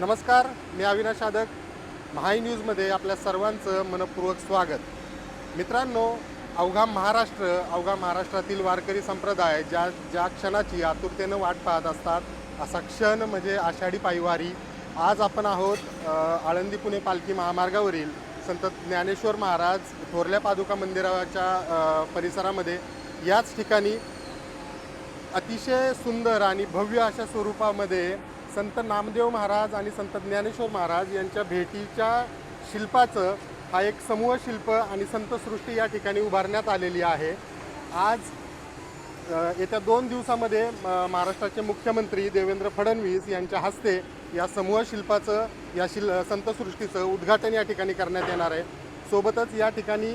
नमस्कार मी अविनाश साधक. महाई न्यूजमध्ये आपल्या सर्वांचं मनपूर्वक स्वागत. मित्रांनो अवघा महाराष्ट्र अवघा महाराष्ट्रातील वारकरी संप्रदाय ज्या ज्या क्षणाची आतुरतेनं वाट पाहत असतात असा क्षण म्हणजे आषाढी पायवारी. आज आपण आहोत आळंदी पुणे पालखी महामार्गावरील संत ज्ञानेश्वर महाराज थोरल्या पादुका मंदिराच्या परिसरामध्ये. याच ठिकाणी अतिशय सुंदर आणि भव्य अशा स्वरूपामध्ये संत नामदेव महाराज आणि संत ज्ञानेश्वर महाराज यांच्या भेटीच्या शिल्पाचं हा एक समूह शिल्प आणि संतसृष्टी या ठिकाणी उभारण्यात आलेली आहे. आज येत्या दोन दिवसामध्ये महाराष्ट्राचे मुख्यमंत्री देवेंद्र फडणवीस यांच्या हस्ते या समूह शिल्पाचं या शिल संतसृष्टीचं उद्घाटन या ठिकाणी करण्यात येणार आहे. सोबतच या ठिकाणी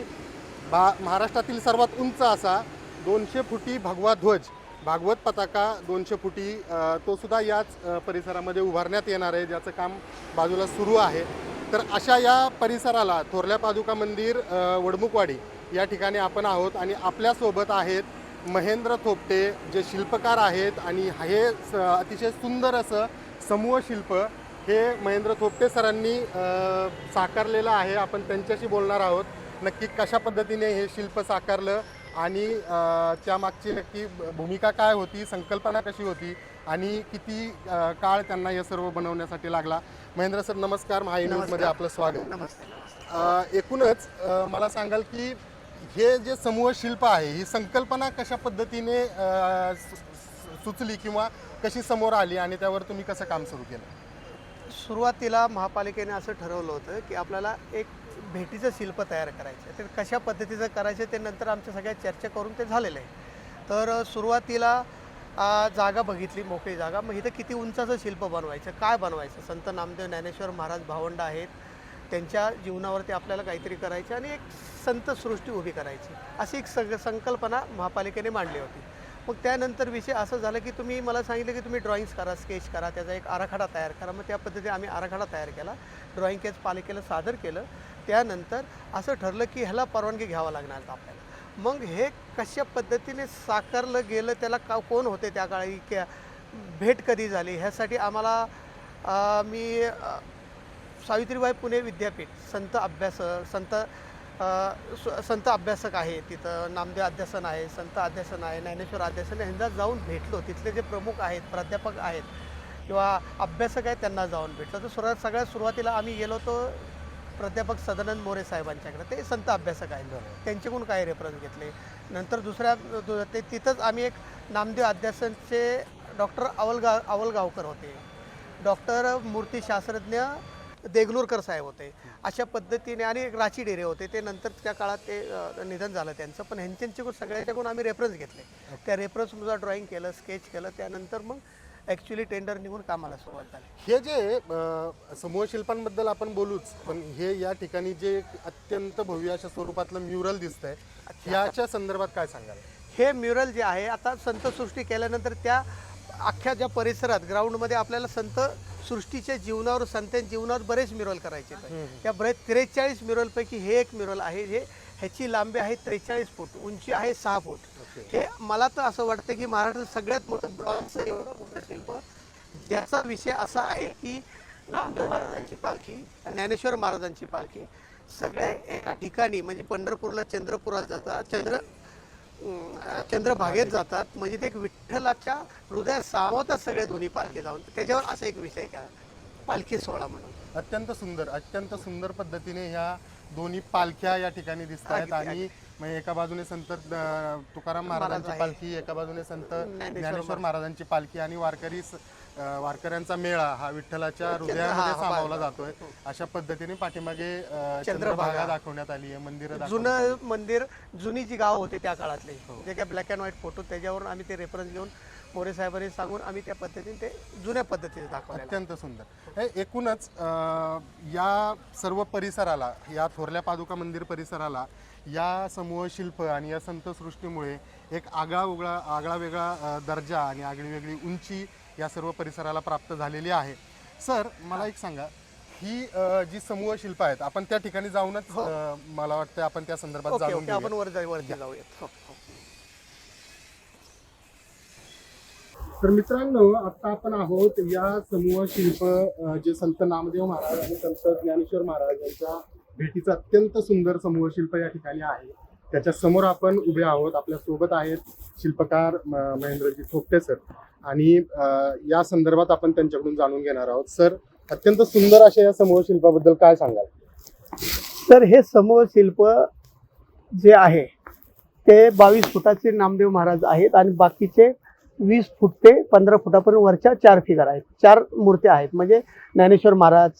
भा महाराष्ट्रातील सर्वात उंच असा दोनशे फुटी भगवा ध्वज भागवत पताका दोनशे फुटी तो सुद्धा याच परिसरामध्ये उभारण्यात येणार आहे ज्याचं काम बाजूला सुरू आहे. तर अशा या परिसराला थोरल्या पादुका मंदिर वडमुखवाडी या ठिकाणी आपण आहोत आणि आपल्यासोबत आहेत महेंद्र थोपटे जे शिल्पकार आहेत आणि हे स- अतिशय सुंदर असं समूह शिल्प हे महेंद्र थोपटे सरांनी साकारलेलं आहे. आपण त्यांच्याशी बोलणार आहोत. नक्की कशा पद्धतीने हे शिल्प साकारलं? आणि त्यामागची नक्की भूमिका काय होती संकल्पना कशी होती आणि किती काळ त्यांना हे सर्व बनवण्यासाठी लागला. महेंद्र सर नमस्कार. महाई न्यूजमध्ये आपलं स्वागत. एकूणच मला सांगाल की हे जे समूह शिल्प आहे ही संकल्पना कशा पद्धतीने सुचली किंवा कशी समोर आली आणि त्यावर तुम्ही कसं काम सुरू केलं? सुरुवातीला महापालिकेने असं ठरवलं होतं की आपल्याला एक भेटीचं शिल्प तयार करायचं ते कशा पद्धतीचं करायचं ते नंतर आमच्या सगळ्या चर्चा करून ते झालेलं आहे. तर सुरुवातीला जागा बघितली मोकळी जागा. मग इथं किती उंचाचं शिल्प बनवायचं काय बनवायचं? संत नामदेव ज्ञानेश्वर महाराज भावंड आहेत. त्यांच्या जीवनावरती आपल्याला काहीतरी करायचं आणि एक संत सृष्टी उभी करायची. अशी एक सग संकल्पना महापालिकेने मांडली होती. मग त्यानंतर विषय असं झालं की तुम्ही मला सांगितलं की तुम्ही ड्रॉइंग्स करा स्केच करा त्याचा एक आराखडा तयार करा. मग त्या पद्धतीने आम्ही आराखडा तयार केला. ड्रॉईंग केस पालिकेला सादर केलं. त्यानंतर असं ठरलं की ह्याला परवानगी घ्यावा लागणार आपल्याला. मग हे कशा पद्धतीने साकारलं गेलं त्याला का कोण होते त्या काळी? क्या भेट कधी झाली? ह्यासाठी आम्हाला मी सावित्रीबाई पुणे विद्यापीठ संत अभ्यास संत संत अभ्यासक आहे. तिथं नामदेव अध्यासन आहे संत अध्यासन आहे ज्ञानेश्वर अध्यासन ह्यांना जाऊन भेटलो. तिथले जे प्रमुख आहेत प्राध्यापक आहेत किंवा अभ्यासक आहेत त्यांना जाऊन भेटलो. तर सुरुवात सगळ्यात सुरुवातीला आम्ही गेलो तो प्राध्यापक सदानंद मोरे साहेबांच्याकडे. ते संत अभ्यासक आहेत. त्यांच्याकडून काय रेफरन्स घेतले. नंतर दुसऱ्या ते तिथंच आम्ही एक नामदेव अध्यासनचे डॉक्टर अवलगा अवलगावकर होते. डॉक्टर मूर्तीशास्त्रज्ञ देगलूरकर साहेब होते. अशा पद्धतीने आणि एक राची डेरे होते. ते नंतर त्या काळात ते निधन झालं त्यांचं. पण ह्यांच्याकडून सगळ्याच्याकडून आम्ही रेफरन्स घेतले. त्या रेफरन्सनुसार ड्रॉईंग केलं स्केच केलं. त्यानंतर मग ॲक्च्युली टेंडर निघून कामाला सुरुवात झाली. हे जे अ, समूह शिल्पांबद्दल आपण बोलूच पण हे या ठिकाणी जे एक अत्यंत भव्य अशा स्वरूपातलं म्युरल दिसतंय याच्या संदर्भात काय सांगाल? हे म्युरल जे आहे आता संत सृष्टी केल्यानंतर त्या अख्ख्या ज्या परिसरात ग्राउंडमध्ये आपल्याला संत सृष्टीच्या जीवनावर संतांच्या जीवनावर बरेच म्युरल करायचे आहेत. त्या बरेच त्रेचाळीस म्युरलपैकी हे एक म्युरल आहे हे ह्याची लांबी आहे त्रेचाळीस फूट उंची आहे सहा फूट. हे मला तर असं वाटतं की महाराष्ट्रात सगळ्यात मोठं ब्रॉन्झचं एवढं मोठं शिल्प. ज्याचा विषय असा आहे की नामदेव महाराजांची पालखी ज्ञानेश्वर महाराजांची पालखी सगळ्या एका ठिकाणी म्हणजे पंढरपूरला चंद्रपुरात जातात चंद्र चंद्रभागेत जातात. म्हणजे ते एक विठ्ठलाच्या हृदयात सामावतात सगळे दोन्ही पालखी जाऊन त्याच्यावर असा एक विषय का पालखी सोहळा म्हणून. अत्यंत सुंदर अत्यंत सुंदर पद्धतीने ह्या दोन्ही पालख्या या ठिकाणी दिसत आहेत आणि म्हणजे एका बाजूने संत अ, तुकाराम महाराजांची. पालखी एका बाजूने संत ज्ञानेश्वर महाराजांची पालखी आणि वारकरी स- अ, वारकऱ्यांचा मेळा हा विठ्ठलाच्या हृदयामध्ये हा, हा, सामावला जातोय. अशा पद्धतीने पाठीमागे अ, चंद्रभागा दाखवण्यात आली आहे मंदिरं जुनं मंदिर जुनी जी गाव होते त्या काळातले. जे काय ब्लॅक अँड व्हाईट फोटो त्याच्यावरून आम्ही ते रेफरन्स घेऊन मोरे साहेबांनी सांगून आम्ही त्या पद्धतीने ते जुन्या पद्धतीने दाखवले अत्यंत सुंदर. हे एकूणच अ, या सर्व परिसराला या थोरल्या पादुका मंदिर परिसराला या समूह शिल्प आणि या संतसृष्टीमुळे एक आगळा उगळा आगळा वेगळा दर्जा आणि आगळी वेगळी उंची या सर्व परिसराला प्राप्त झालेली आहे सर मला एक सांगा ही जी समूह शिल्प आहेत आपण त्या ठिकाणी जाऊनच अ, मला वाटतं आपण त्या संदर्भात ओके जाणून ओके घेऊया. आपण वर जाऊयात हो, हो. तर मित्रांनो आता आपण आहोत या समूह शिल्प जे संत नामदेव महाराज आणि संत ज्ञानेश्वर महाराज यांच्या भेटीचं अत्यंत सुंदर समूह शिल्प या ठिकाणी आहे. त्याच्यासमोर आपण उभे आहोत. आपल्यासोबत आहेत शिल्पकार म- महेंद्रजी थोपटे सर. आणि या संदर्भात आपण त्यांच्याकडून जाणून घेणार आहोत. सर अत्यंत सुंदर अशा या समूह शिल्पाबद्दल काय सांगाल? तर हे समूह शिल्प जे आहे ते बावीस फुटाचे नामदेव महाराज आहेत आणि बाकीचे वीस फूट ते पंधरा फुटापर्यंत वरच्या चार फिगर आहेत. चार मूर्त्या आहेत. म्हणजे ज्ञानेश्वर महाराज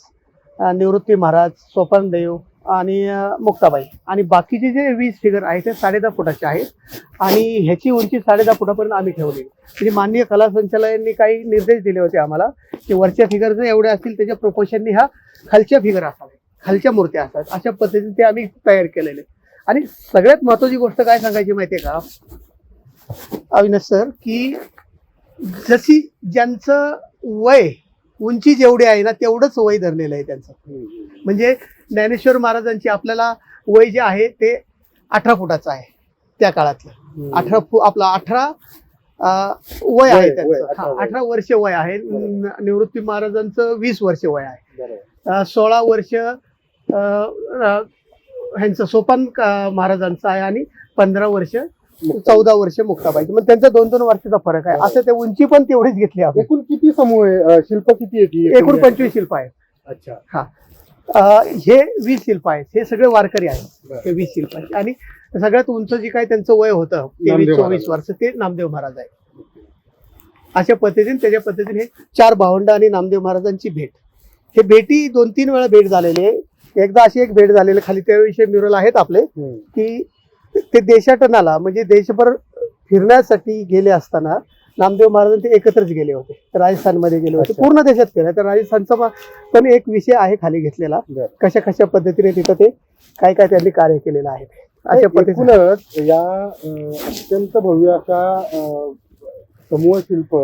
निवृत्ती महाराज सोपानदेव आणि मुक्ताबाई. आणि बाकीचे जे वीस फिगर आहेत ते साडेदहा फुटाचे आहेत. आणि ह्याची उंची साडेदहा फुटापर्यंत आम्ही ठेवली. म्हणजे माननीय कला संचालकांनी काही निर्देश दिले होते आम्हाला की वरच्या फिगर जर एवढे असतील त्याच्या प्रोपोर्शननी ह्या खालच्या फिगर असाव्या खालच्या मूर्त्या असतात अशा पद्धतीने ते आम्ही तयार केलेले. आणि सगळ्यात महत्वाची गोष्ट काय सांगायची माहितीये का? अविनाश सर की जशी ज्यांचं वय उंची जेवढी आहे ना तेवढंच वय धरलेलं आहे त्यांचं. म्हणजे ज्ञानेश्वर महाराजांची आपल्याला वय जे आहे ते अठरा फुटाचं आहे त्या काळातलं. अठरा फु आपलं अठरा वय आहे त्यांचं. अठरा वर्ष वय आहे. निवृत्ती महाराजांचं वीस वर्ष वय आहे. सोळा वर्ष ह्यांचं सोपान महाराजांचं आहे आणि पंधरा वर्ष चौदा वर्ष मुक्ताबाईचं. मग त्यांचा दोन दोन वर्षाचा फरक आहे. असं ते उंची पण तेवढीच घेतली आपण. किती समूह आहे? शिल्प किती येते एकूण? पंचवीस शिल्प आहेत अच्छा. अ, हे वीस शिल्प आहेत. हे सगळे वारकरी आहेत. बरं. हे वीस शिल्प आहेत. आणि सगळ्यात उंच जे काही त्यांचं वय होतं तेवीस चोवीस वर्ष ते नामदेव महाराज आहे अशा पद्धतीने त्याच्या पद्धतीने हे चार भावंड आणि नामदेव महाराजांची भेट. हे भेटी दोन तीन वेळा भेट झालेली आहे. एकदा अशी एक भेट झालेली खाली त्याविषयी म्युरल आहेत आपले हम्म. की ते देशाटनाला म्हणजे देशभर फिरण्यासाठी गेले असताना नामदेव महाराज ते एकत्रच गेले होते राजस्थानमध्ये गेले होते. पूर्ण देशात फिरले तर राजस्थानचा पण एक विषय आहे खाली घेतलेला. कशा कशा पद्धतीने तिथं ते काय काय त्यांनी कार्य केलेलं आहे अशा पद्धतीने एकूणच या अत्यंत भव्य अशा अ, समूह शिल्प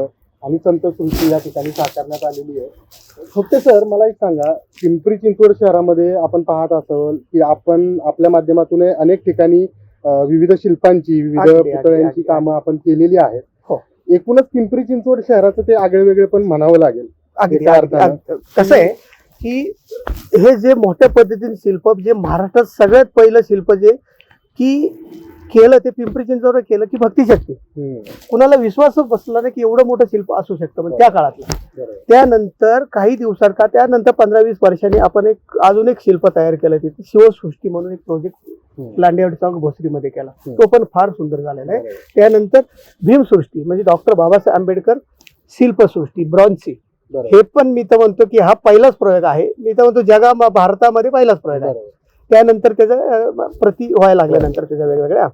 आणि संत सृष्टी या ठिकाणी साकारण्यात आलेली आहे फक्त सर मला एक सांगा पिंपरी चिंचवड शहरामध्ये आपण पाहत असाल की आपण आपल्या माध्यमातून अनेक ठिकाणी विविध शिल्पांची विविध पुतळ्यांची. कामं आपण केलेली आहेत. एकूणच पिंपरी चिंचवड शहराचं ते आगळे वेगळे पण म्हणावं लागेल. कसं आहे की हे जे मोठ्या पद्धतीने शिल्प जे महाराष्ट्रात सगळ्यात पहिलं शिल्प जे की केलं ते पिंपरी चिंचवड केलं की भक्तिशक्ती. कुणाला विश्वासच बसला नाही की एवढं मोठं शिल्प असू शकतं म्हणजे त्या काळातलं बरोबर. त्यानंतर काही दिवसात का त्यानंतर पंधरा वीस वर्षांनी आपण एक अजून एक शिल्प तयार केलं तिथे शिवसृष्टी म्हणून एक प्रोजेक्ट. लांडेवाडी चौक भोसरीमध्ये केला. तो पण फार सुंदर झालेला आहे. त्यानंतर भीमसृष्टी म्हणजे डॉक्टर बाबासाहेब आंबेडकर शिल्पसृष्टी ब्रॉन्झची. हे पण मी तर म्हणतो की हा पहिलाच प्रयोग आहे मी तर म्हणतो जगा भारतामध्ये पहिलाच प्रयोग आहे. त्यानंतर त्याच्या अं, प्रति व्हायला लागल्यानंतर त्याच्या वेगवेगळ्या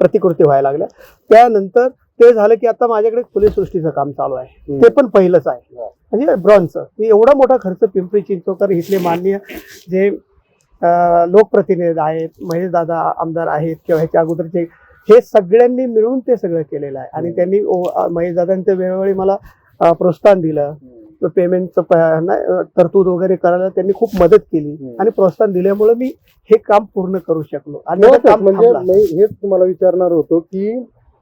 प्रतिकृती व्हायला लागल्या त्यानंतर ते झालं की आता माझ्याकडे खुली सृष्टीचं काम चालू आहे. ते पण पहिलंच आहे. म्हणजे ब्रॉन्झचं मी एवढा मोठा खर्च पिंपरी चिंचवकर इथले माननीय जे लोकप्रतिनिधी आहेत महेश दादा आमदार आहेत किंवा ह्याच्या अगोदरचे हे सगळ्यांनी मिळून ते सगळं केलेलं आहे आणि. त्यांनी महेश दादांच्या वेळोवेळी मला प्रोत्साहन दिलं. पेमेंटचं तरतूद वगैरे करायला त्यांनी खूप मदत केली. आणि प्रोत्साहन दिल्यामुळे मी हे काम पूर्ण करू शकलो आणि म्हणजे हेच तुम्हाला विचारणार होतो की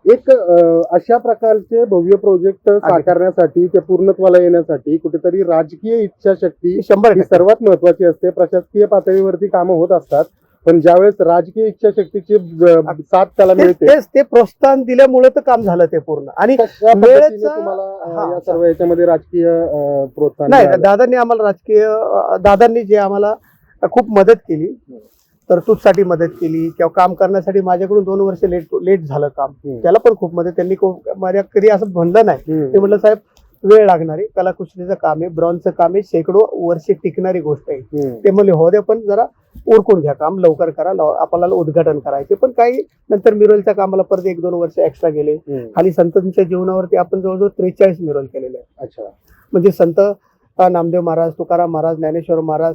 एक अशा प्रकारचे भव्य प्रोजेक्ट साकारण्यासाठी ते पूर्णत्वाला येण्यासाठी कुठेतरी राजकीय इच्छाशक्ती शंभर ही. सर्वात महत्वाची असते प्रशासकीय पातळीवरती कामं होत असतात पण ज्यावेळेस राजकीय इच्छाशक्ती साथ त्याला मिळते ते प्रोत्साहन दिल्यामुळे तर काम झालं ते पूर्ण आणि तुम्हाला. या सर्व याच्यामध्ये राजकीय प्रोत्साहन नाही? दादांनी आम्हाला राजकीय दादांनी जे आम्हाला खूप मदत केली तरतूदसाठी मदत केली किंवा काम करण्यासाठी माझ्याकडून दोन वर्ष लेट लेट झालं काम. त्याला पण खूप मदत. त्यांनी माझ्या कधी असं म्हणलं नाही. ते म्हटलं साहेब वेळ लागणारी कलाकुसरीचं काम आहे ब्रॉन्झचं काम आहे शेकडो वर्षे टिकणारी गोष्ट आहे. ते म्हणले हो द्या पण जरा उरकून घ्या काम लवकर करा आपल्याला उद्घाटन करायचे. पण काही नंतर मिरवलच्या कामाला परत एक दोन वर्ष एक्स्ट्रा गेले. खाली संतांच्या जीवनावरती आपण जवळजवळ त्रेचाळीस मिरवल केलेले आहेत. अच्छा. म्हणजे संत नामदेव महाराज तुकाराम महाराज ज्ञानेश्वर महाराज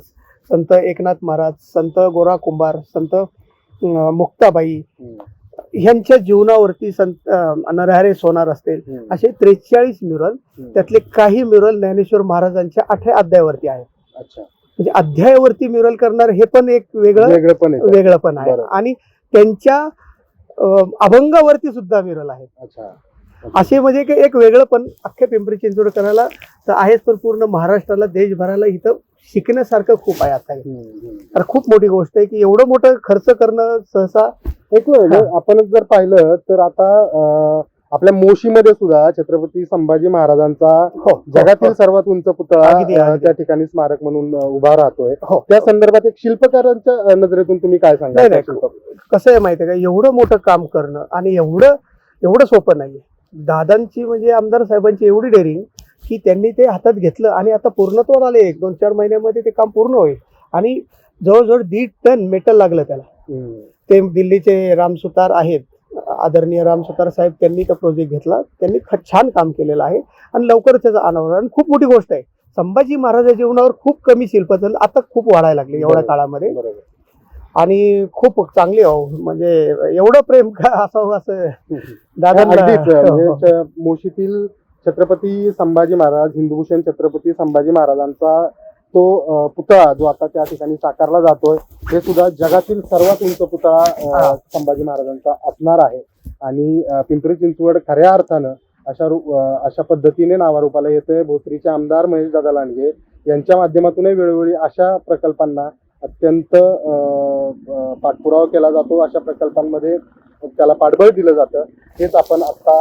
संत एकनाथ महाराज संत गोरा कुंभार संत मुक्ताबाई. ह्यांच्या जीवनावरती संत नरहरे सोनार असतील. असे त्रेचाळीस म्युरल. त्यातले काही म्युरल ज्ञानेश्वर महाराजांच्या आठव्या अध्यायावरती आहेत अच्छा म्हणजे अध्यायावरती म्युरल करणार हे पण एक वेगळं वेगळं पण आहे वेगळं पण आहे बरोबर. आणि त्यांच्या अभंगावरती सुद्धा म्युरल आहेत असे म्हणजे की एक वेगळं पण अख्ख्या पिंपरी चिंचवडकराला तर आहेच पण पूर्ण महाराष्ट्राला देशभराला इथं शिकण्यासारखं खूप आहे आता हे. तर खूप मोठी गोष्ट आहे की एवढं मोठं खर्च करणं सहसा एक वेळ आपण जर पाहिलं तर आता आपल्या मोशीमध्ये सुद्धा छत्रपती संभाजी महाराजांचा हो जगातील सर्वात उंच पुतळा. त्या ठिकाणी स्मारक म्हणून उभा राहतोय. हो. त्या संदर्भात एक शिल्पकारांच्या नजरेतून तुम्ही काय सांगा कसं आहे माहिती आहे का? एवढं मोठं काम करणं आणि एवढं एवढं सोपं नाहीये. दादांची म्हणजे आमदार साहेबांची एवढी डेअरिंग की त्यांनी ते हातात घेतलं आणि आता पूर्णत्वाला आले एक दोन चार महिन्यामध्ये ते काम पूर्ण होईल. आणि जवळजवळ दीड टन मेटल लागलं त्याला. ते दिल्लीचे राम सुतार आहेत. आदरणीय राम सुतार साहेब त्यांनी तो प्रोजेक्ट घेतला. त्यांनी छान काम केलेलं आहे. आणि लवकरच त्याचं अनावरण आणि खूप मोठी गोष्ट आहे. संभाजी महाराजांच्या जीवनावर खूप कमी शिल्पकला आता खूप वाढायला लागले एवढ्या. काळामध्ये. आणि खूप चांगली अहो म्हणजे एवढं प्रेम का असावं असं दादांना म्हणजे च- मोशीतील छत्रपती संभाजी महाराज हिंदुभूषण छत्रपती संभाजी महाराजांचा तो पुतळा जो आता त्या ठिकाणी साकारला जातोय हे सुद्धा जगातील सर्वात उंच पुतळा. संभाजी महाराजांचा असणार आहे. आणि पिंपरी चिंचवड खऱ्या अर्थानं अशा अशा पद्धतीने नावारूपाला येतंय. भोसरीचे आमदार महेश दादा लांडगे यांच्या माध्यमातूनही वेळोवेळी अशा प्रकल्पांना अत्यंत पाठपुरावा केला जातो. अशा प्रकल्पांमध्ये त्याला पाठबळ दिलं जातं. हेच आपण आता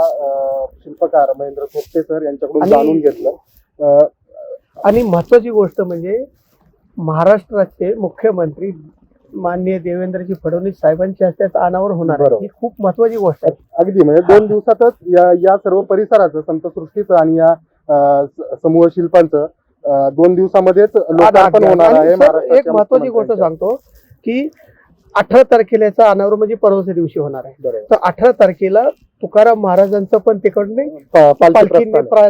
शिल्पकार महेंद्र थोपटे सर यांच्याकडून जाणून घेतलं. आणि महत्वाची गोष्ट म्हणजे महाराष्ट्राचे मुख्यमंत्री माननीय देवेंद्रजी फडणवीस साहेबांच्या हस्ते अनावर होणार. ही खूप महत्वाची गोष्ट आहे. अगदी म्हणजे दोन दिवसातच या या सर्व परिसराचं संतसृष्टीचं आणि या समूह शिल्पांचं दोन दिवसामध्येच लोकार्पण होणार आहे एक महत्वाची गोष्ट. सांगतो की अठरा तारखेला याचा अनावर म्हणजे परवाच्या दिवशी होणार आहे. तर अठरा तारखेला तुकाराम महाराजांचं पण तिकडने पालखी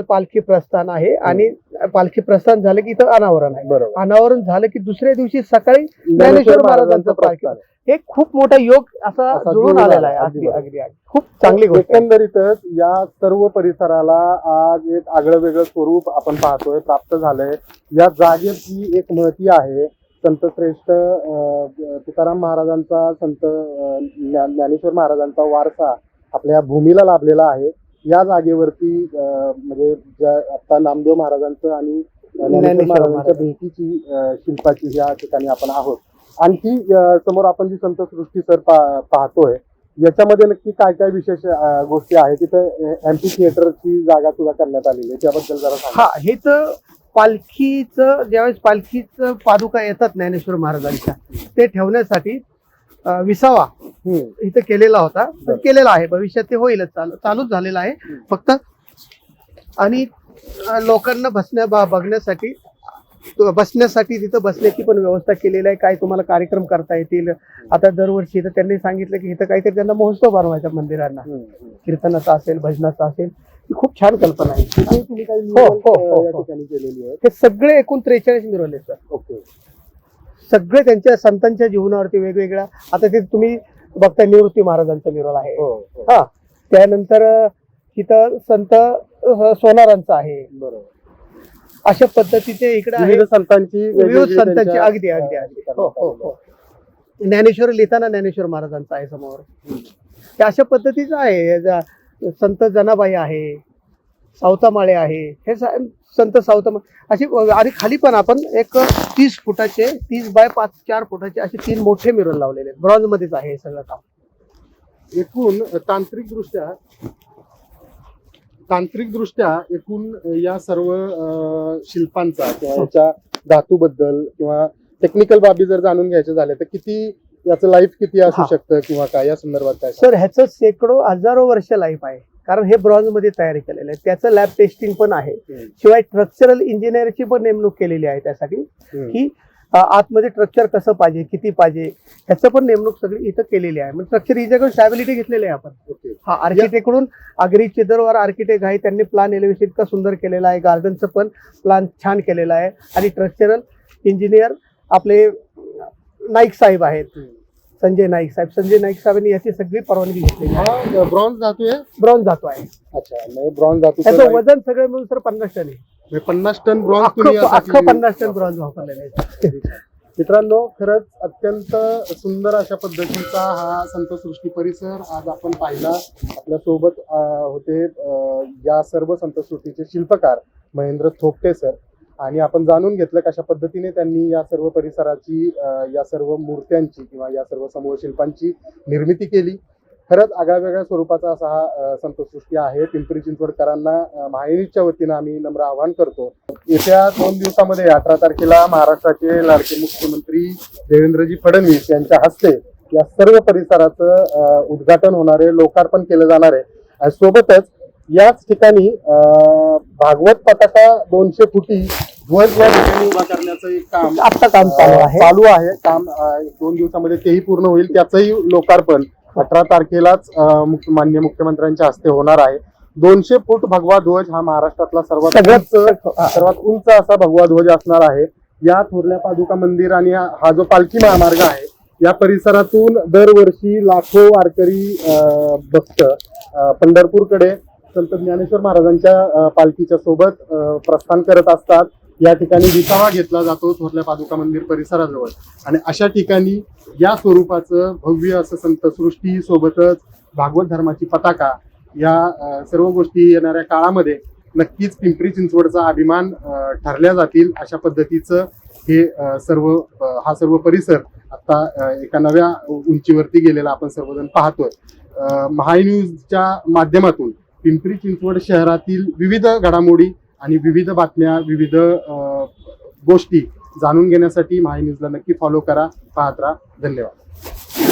पालखी प्रस्थान. आहे आणि पालखी प्रस्थान झालं की इथं अनावरण आहे अनावरण झालं की दुसऱ्या दिवशी सकाळी ज्ञानेश्वर महाराजांचं पालखी. हे खूप मोठा योग असा जुळून आलेला आला, आहे अगदी अगदी. खूप चांगली गोष्ट. एकंदरीतच या सर्व परिसराला आज एक आगळं वेगळं स्वरूप आपण पाहतोय प्राप्त झालंय या जागेची एक महती आहे संतश्रेष्ठ अं, तुकाराम महाराजांचा संत ज्ञानेश्वर महाराजांचा वारसा आपल्या भूमीला लाभलेला आहे. या जागेवरती म्हणजे ज्या आता नामदेव महाराजांचं आणि ज्ञानेश्वर महाराजांच्या महाराज. भेटीची शिल्पाची या ठिकाणी आपण आहोत. आणखी समोर आपण जी संतसृष्टी सर पा- पाहतोय याच्यामध्ये नक्की काय काय विशेष गोष्टी आहेत? तिथे एम्पी थिएटरची जागा सुद्धा करण्यात आलेली आहे. त्याबद्दल जरा हा हे तर पालखीचं ज्यावेळेस पालखीचं पादुका येतात ज्ञानेश्वर महाराजांच्या ते ठेवण्यासाठी विसावा. इथं केलेला होता. केलेला आहे. भविष्यात ते होईलच. चालू चालूच झालेलं आहे. फक्त आणि लोकांना बसण्या बा- बघण्यासाठी तो- बसण्यासाठी तिथं बसण्याची पण व्यवस्था केलेली आहे. काय तुम्हाला कार्यक्रम करता येतील? आता दरवर्षी इथं त्यांनी सांगितलं की इथं काहीतरी त्यांना महोत्सव बनवायचा मंदिरांना. कीर्तनाचा असेल भजनाचा असेल. ही खूप छान कल्पना आहे. तिथे तुम्ही काही हो, हो, अं, हो, या हो. ठिकाणी केलेली आहे हे सगळे एकूण त्रेचाळीस मिरवले सर ओके. सगळे त्यांच्या संतांच्या जीवनावरती वेगवेगळ्या आता ते तुम्ही बघता निवृत्ती महाराजांचा मिरवल आहे. हो हो. हा त्यानंतर अं, तिथं संत अं, सोनारांचा आहे. बरोबर. अशा पद्धतीचे इकडे आहे विविध संतांची विविध वेगवेगळी संतांची त्यांच्या, अगदी अगदी अगदी. हो हो हो ज्ञानेश्वर लिहिताना ज्ञानेश्वर महाराजांचा आहे समोर. हे अशा पद्धतीचं आहे. संत जनाबाई आहे सावतामाळे आहे हे संत सावतामा अशी आणि खाली पण आपण एक तीस फुटाचे तीस बाय पाच चार फुटाचे असे तीन मोठे मिरर लावलेले आहेत. ब्रॉन्झ मध्येच आहे हे सगळं काम. एकूण तांत्रिक दृष्ट्या तांत्रिक दृष्ट्या एकूण या सर्व शिल्पांचा किंवा याच्या धातूबद्दल किंवा टेक्निकल बाबी जर जाणून घ्यायच्या झाल्या तर किती याचं लाईफ किती असू हा. शकतं किंवा काय? या संदर्भात काय सर ह्याचं शेकडो हजारो वर्ष लाईफ आहे. कारण हे ब्रॉन्झमध्ये तयार केलेलं आहे. त्याचं लॅब टेस्टिंग पण आहे. हम्म. शिवाय स्ट्रक्चरल इंजिनिअरची पण नेमणूक केलेली आहे त्यासाठी. हम्म. की अ, आतमध्ये स्ट्रक्चर कसं पाहिजे किती पाहिजे ह्याचं पण नेमणूक सगळी इथं केलेली आहे. म्हणजे स्ट्रक्चर हिच्याकडून स्टॅबिलिटी घेतलेली आहे आपण. ओके. हा आर्किटेक्टकडून आगरी चिदरवार आर्किटेक्ट आहे त्यांनी प्लान एलिव्हेशन इतका सुंदर केलेला आहे गार्डनचं पण प्लान छान केलेला आहे. आणि स्ट्रक्चरल इंजिनियर आपले नाईक साहेब आहेत. संजय नाईक साहेब. संजय नाईक साहेबांनी याची सगळी परवानगी हा ब्रॉन्झ धातू आहे? ब्रॉन्झ जातो आहे. अच्छा म्हणजे ब्रॉन्झ धातू त्याचं वजन सगळं मिळून सर पन्नास टन आहे. पन्नास टन ब्रॉन्झ अख्खं पन्नास टन ब्रॉन्झ वापरलेलं आहे. मित्रांनो खरंच अत्यंत सुंदर अशा पद्धतीचा हा संतसृष्टी परिसर आज आपण पाहिला. आपल्यासोबत होते या सर्व संतसृष्टीचे शिल्पकार महेंद्र थोपटे सर. आणि आपण जाणून घेतलं कशा पद्धतीने त्यांनी या सर्व परिसराची या सर्व मूर्त्यांची किंवा या सर्व समूह शिल्पांची निर्मिती केली. खरंच आगळ्या वेगळ्या स्वरूपाचा असा हा संतसृष्टी आहे. पिंपरी चिंचवडकरांना माहिनीच्या वतीनं आम्ही नम्र आवाहन करतो. येत्या दोन दिवसामध्ये अठरा तारखेला महाराष्ट्राचे लाडके मुख्यमंत्री देवेंद्रजी फडणवीस यांच्या हस्ते या सर्व परिसराचं उद्घाटन होणार आहे लोकार्पण केलं जाणार आहे. आणि सोबतच याच ठिकाणी भागवत पताका दोनशे फुटी ध्वज या ठिकाणी उभा करण्याचं एक काम आत्ता काम चालू आहे. चालू आहे. काम एक दोन दिवसामध्ये तेही पूर्ण होईल. त्याचंही लोकार्पण अठरा तारखेलाच मुख्य- माननीय मुख्यमंत्र्यांच्या हस्ते होणार आहे. दोनशे फूट भगवा ध्वज हा महाराष्ट्रातला सर्वात उंच सर्वात उंच असा भगवा ध्वज असणार आहे. या थोरल्या पादुका मंदिर आणि हा हा जो पालखी महामार्ग आहे या परिसरातून दरवर्षी लाखो वारकरी अं, भक्त अं, पंढरपूरकडे संत ज्ञानेश्वर महाराजांच्या पालखीच्या सोबत प्रस्थान करत असतात. या ठिकाणी विसावा घेतला जातो थोरल्या पादुका मंदिर परिसराजवळ. आणि अशा ठिकाणी या स्वरूपाचं भव्य असं संतसृष्टी सोबतच भागवत धर्माची पताका या सर्व गोष्टी येणाऱ्या काळामध्ये नक्कीच पिंपरी चिंचवडचा अभिमान ठरल्या जातील अशा पद्धतीचं हे सर्व हा सर्व परिसर आता एका नव्या उंचीवरती गेलेला आपण सर्वजण पाहतोय. महाय न्यूजच्या माध्यमातून पिंपरी चिंचवड शहरातील विविध घडामोडी आणि विविध बातम्या विविध गोष्टी जाणून घेण्यासाठी महाय न्यूजला नक्की फॉलो करा पाहत राहा. धन्यवाद.